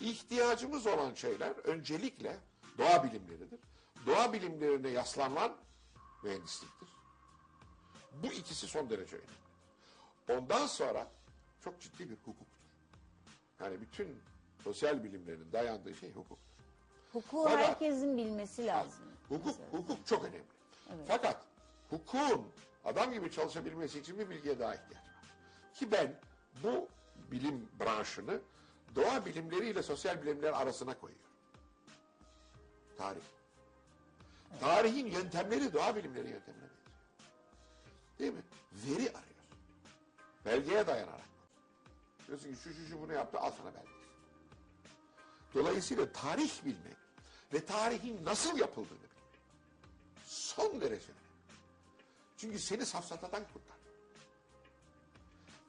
İhtiyacımız olan şeyler öncelikle doğa bilimleridir. Doğa bilimlerine yaslanan mühendisliktir. Bu ikisi son derece önemli. Ondan sonra çok ciddi bir hukuktur. Yani bütün sosyal bilimlerin dayandığı şey hukuktur. Hukuku Fakat- herkesin bilmesi lazım. Hukuk, mesela. hukuk çok önemli. Fakat hukukun adam gibi çalışabilmesi için bir bilgiye daha ihtiyaç var. Ki ben bu bilim branşını doğa bilimleriyle sosyal bilimler arasına koyuyorum. Tarih. Tarihin yöntemleri doğa bilimleri yöntemine. Değil mi? Veri arıyorsun. Belgeye dayanarak. Diyorsun ki şu şu şu bunu yaptı al sana belgesi. Dolayısıyla tarih bilmek ve tarihin nasıl yapıldığını bilmek son derece önemli. Çünkü seni safsatadan kurtar.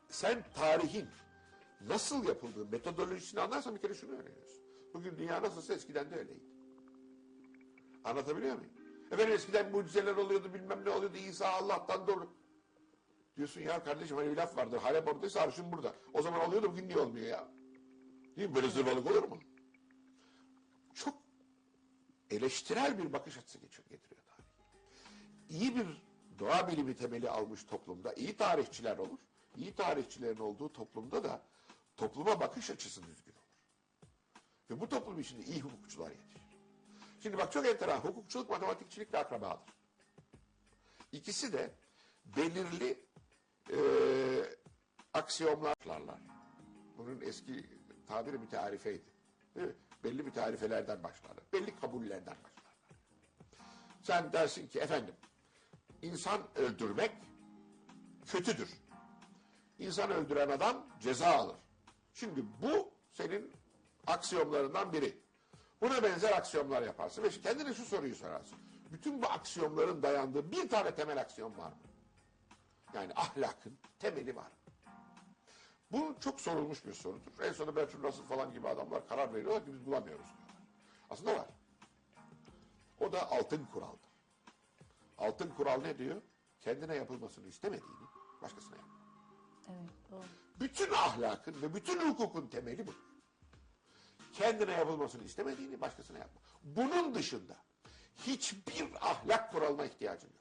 Sen tarihin nasıl yapıldığı metodolojisini anlarsan bir kere şunu öğreniyorsun. Bugün dünya nasılsa eskiden de öyleydi. Anlatabiliyor muyum? Efendim eskiden mucizeler oluyordu bilmem ne oluyordu İsa Allah'tan doğru. Diyorsun ya kardeşim hani bir laf vardır. Halep oradaysa arşın burada. O zaman oluyordu bugün niye olmuyor ya? Değil mi? Böyle zırvalık olur mu? Çok eleştirel bir bakış açısı getiriyor tarih. İyi bir doğa bilimi temeli almış toplumda iyi tarihçiler olur. İyi tarihçilerin olduğu toplumda da topluma bakış açısı düzgün olur. Ve bu toplum içinde iyi hukukçular yetişir. Şimdi bak çok enteresan. Hukukçuluk matematikçilikle akrabadır. İkisi de belirli e, aksiyomlarlar. Bunun eski tabiri. Değil mi? Belli mütearifelerden başlarlar. Belli kabullerden başlarlar. Sen dersin ki efendim insan öldürmek kötüdür. İnsan öldüren adam ceza alır. Şimdi bu senin aksiyomlarından biri. Buna benzer aksiyomlar yaparsın ve kendine şu soruyu sorarsın. Bütün bu aksiyomların dayandığı bir tane temel aksiyon var mı? Yani ahlakın temeli var mı? Bu çok sorulmuş bir sorudur. En sonunda Bertrand Russell falan gibi adamlar karar veriyorlar ki biz bulamıyoruz. Aslında var. O da altın kuraldır. Altın kural ne diyor? Kendine yapılmasını istemediğini başkasına yap. Evet. Bütün ahlakın ve bütün hukukun temeli budur. Kendine yapılmasını istemediğini başkasına yapma. Bunun dışında hiçbir ahlak kuralına ihtiyacın yok.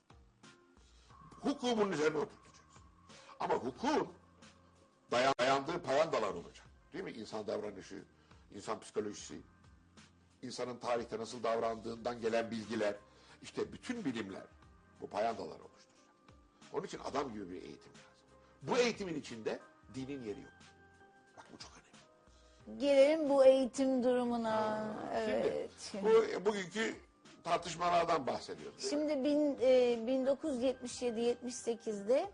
Hukuku bunun üzerine oturtacaksın. Ama hukukun dayan- dayandığı payandalar olacak. Değil mi? İnsan davranışı, insan psikolojisi, insanın tarihte nasıl davrandığından gelen bilgiler, işte bütün bilimler bu payandalar oluşturacak. Onun için adam gibi bir eğitim lazım. Bu eğitimin içinde dinin yeri yok. Bak bu çok önemli. Gelelim bu eğitim durumuna. Evet. Bu bugünkü tartışmalardan bahsediyoruz. Şimdi bin, e, 1977-78'de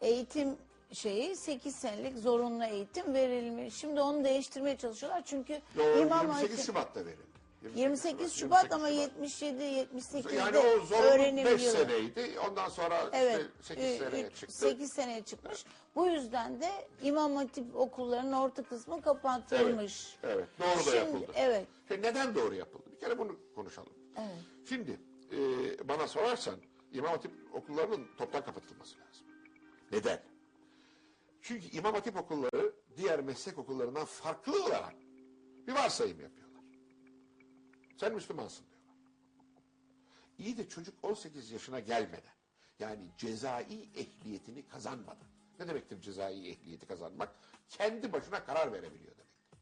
eğitim şeyi 8 senelik zorunlu eğitim verilmiş. Şimdi onu değiştirmeye çalışıyorlar çünkü Yo, İmam 28 Hatip Şubat'ta verildi. 28 Şubat ama 27 77-78'de Yani o zorunlu 5 öğrenebiliyorlar. seneydi. Ondan sonra Evet. işte 8 seneye e, çıktı. 8 seneye çıkmış. Bu yüzden de İmam Hatip okullarının orta kısmı kapatılmış. Evet, doğru da Şimdi- yapıldı. Evet. Şimdi neden doğru yapıldı? Bir kere bunu konuşalım. Evet. Şimdi e, bana sorarsan İmam Hatip okullarının toptan kapatılması lazım. Neden? Çünkü İmam Hatip okulları diğer meslek okullarından farklı olarak bir varsayım yapıyorlar. Sen Müslümansın diyorlar. İyi de çocuk 18 yaşına gelmeden yani cezai ehliyetini kazanmadan ne demektir cezai ehliyeti kazanmak? Kendi başına karar verebiliyor demektir.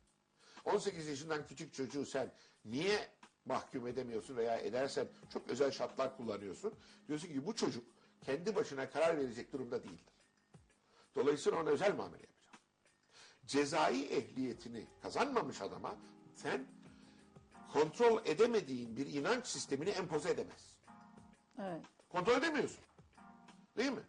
18 yaşından küçük çocuğu sen niye mahkum edemiyorsun veya edersen çok özel şartlar kullanıyorsun. Diyorsun ki bu çocuk kendi başına karar verecek durumda değildir. Dolayısıyla ona özel muamele yapacağım. Cezai ehliyetini kazanmamış adama sen kontrol edemediğin bir inanç sistemini empoze edemezsin. Evet. Kontrol edemiyorsun. Değil mi?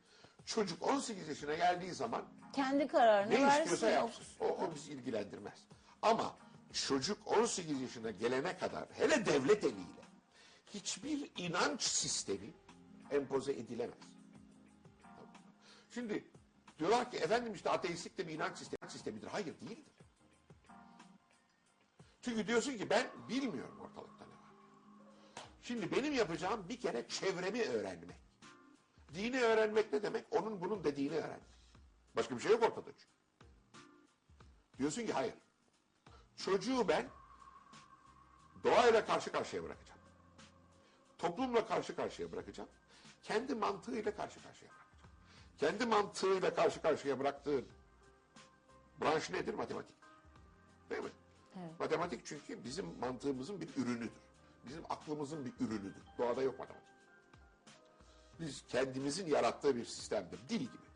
Çocuk 18 yaşına geldiği zaman Kendi kararını ne versin. istiyorsa yapsın. O, o bizi ilgilendirmez. Ama çocuk 18 yaşına gelene kadar hele devlet eliyle hiçbir inanç sistemi empoze edilemez. Şimdi diyorlar ki efendim işte ateistlik de bir inanç sistemi, sistemidir. Hayır değildir. Çünkü diyorsun ki ben bilmiyorum ortalıkta ne var. Şimdi benim yapacağım bir kere çevremi öğrenmek. Dini öğrenmek ne demek? Onun bunun dediğini öğrenmek. Başka bir şey yok ortada çünkü. Diyorsun ki hayır. çocuğu ben doğayla karşı karşıya bırakacağım. Toplumla karşı karşıya bırakacağım. Kendi mantığıyla karşı karşıya bırakacağım. Kendi mantığıyla karşı karşıya bıraktığın branş nedir? Matematik. Değil mi? Matematik çünkü bizim mantığımızın bir ürünüdür. Bizim aklımızın bir ürünüdür. Doğada yok matematik. Biz kendimizin yarattığı bir sistemdir. Dil gibi.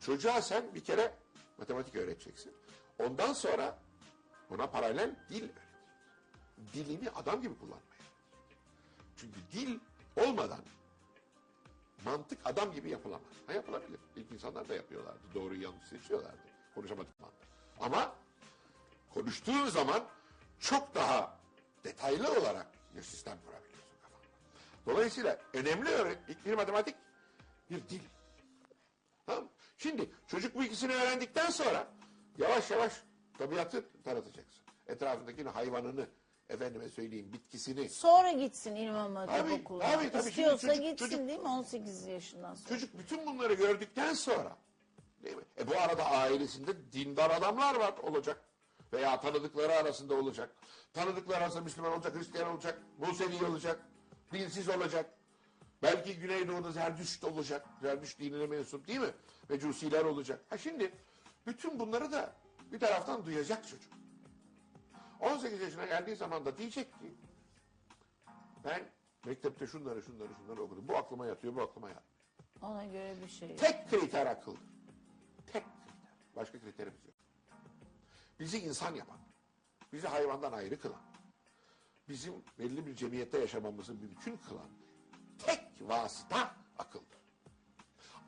Çocuğa sen bir kere matematik öğreteceksin. Ondan sonra ona paralel dil öğreteceksin. Dilini adam gibi öğreteceksin. Çünkü dil olmadan mantık adam gibi yapılamaz. Ha yapılabilir. İlk insanlar da yapıyorlardı. Doğruyu yanlış seçiyorlardı. Konuşamadık mantık. Ama konuştuğun zaman çok daha detaylı olarak bir sistem kurabiliyorsun kafanda. Dolayısıyla önemli öğretmek bir matematik, bir dil. Tamam? Şimdi çocuk bu ikisini öğrendikten sonra yavaş yavaş tabiatı tanıtacaksın. Etrafındaki hayvanını, efendime söyleyeyim bitkisini. Sonra gitsin İmam Hatip Tabii, Okulu'na. tabii, tabii. Şimdi İstiyorsa çocuk- gitsin çocuk- değil mi 18 yaşından sonra? Çocuk bütün bunları gördükten sonra değil mi? E bu arada ailesinde dindar adamlar var olacak. Veya tanıdıkları arasında olacak. Tanıdıkları arasında Müslüman olacak, Hristiyan olacak, Musevi olacak, dinsiz olacak. Belki Güneydoğu'da Zerdüşt olacak. Zerdüşt dinine mensup değil mi? Mecusiler olacak. Ha şimdi bütün bunları da bir taraftan duyacak çocuk. 18 yaşına geldiği zaman da diyecek ki ben mektepte şunları şunları şunları okudum. Bu aklıma yatıyor, bu aklıma yatmıyor. Ona göre bir şey. Tek kriter akıldır. Tek kriter. Başka kriterimiz yok. Bizi insan yapan, bizi hayvandan ayrı kılan, bizim belli bir cemiyette yaşamamızı mümkün kılan tek vasıta akıldır.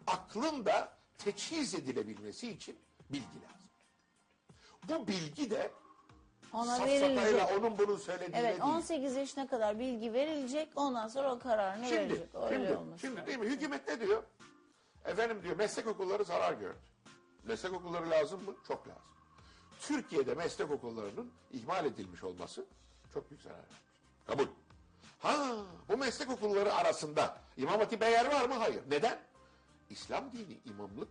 Aklın da teçhiz edilebilmesi için bilgi lazım. Bu bilgi de Ona verilecek. onun bunun söylediğine Evet değil. 18 yaşına kadar bilgi verilecek. Ondan sonra o kararını Şimdi, verecek. Öyle şimdi, olması şimdi değil mi? Hükümet ne diyor? Efendim diyor meslek okulları zarar gördü. Meslek okulları lazım mı? Çok lazım. Türkiye'de meslek okullarının ihmal edilmiş olması çok büyük zarar. Kabul. Ha, bu meslek okulları arasında İmam Hatip'e yer var mı? Hayır. Neden? İslam dini, imamlık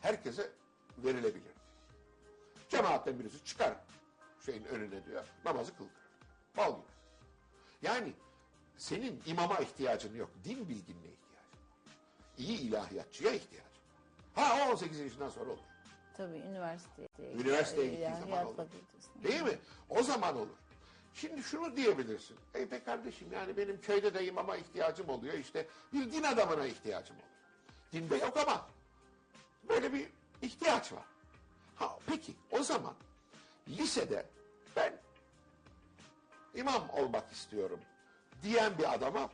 herkese verilebilir. Cemaatten birisi çıkar şeyin önüne diyor, namazı kıldırır. Bal gibi. Yani senin imama ihtiyacın yok. Din bilginine ihtiyacın var. İyi ilahiyatçıya ihtiyacın var. Ha o 18 yaşından sonra olur. Tabii üniversiteye. Üniversiteye gittiği İlahiyat zaman olur. fakültesine. Değil mi? O zaman olur. Şimdi şunu diyebilirsin. Ey be kardeşim yani benim köyde de imama ihtiyacım oluyor. İşte bir din adamına ihtiyacım oluyor. Dinde yok ama böyle bir ihtiyaç var. Ha peki o zaman lisede ben imam olmak istiyorum diyen bir adama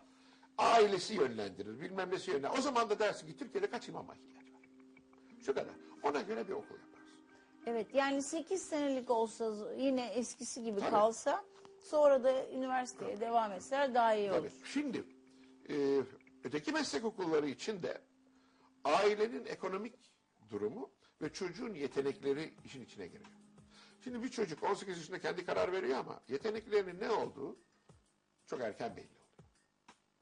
ailesi yönlendirir, bilmem nesi yönlendirir. O zaman da dersin ki Türkiye'de kaç imama ihtiyaç? Şu kadar. Ona göre bir okul yaparız. Evet yani 8 senelik olsa yine eskisi gibi Tabii. kalsa sonra da üniversiteye devam etseler daha iyi olur. Tabii. Şimdi e, öteki meslek okulları için de ailenin ekonomik durumu ve çocuğun yetenekleri işin içine giriyor. Şimdi bir çocuk 18 yaşında kendi karar veriyor ama yeteneklerinin ne olduğu çok erken belli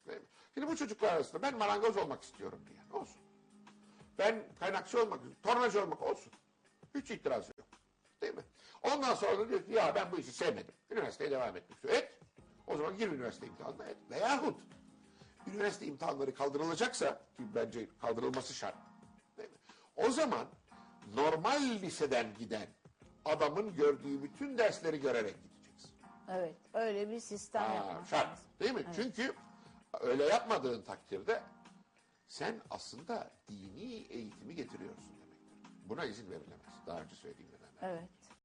oluyor. Şimdi bu çocuklar arasında ben marangoz olmak istiyorum diyen olsun. Ben kaynakçı olmak, tornacı olmak olsun. Hiç itiraz yok. Değil mi? Ondan sonra da diyor ki ya ben bu işi sevmedim. Üniversiteye devam etmek istiyorum. Et. O zaman gir üniversite imtihanına et. Veyahut üniversite imtihanları kaldırılacaksa ki bence kaldırılması şart. Değil mi? O zaman normal liseden giden adamın gördüğü bütün dersleri görerek gideceksin. Evet öyle bir sistem Aa, yapmak şart. Değil mi? Çünkü öyle yapmadığın takdirde sen aslında dini eğitimi getiriyorsun demektir. Buna izin verilemez. Daha önce söylediğim nedenler. Evet.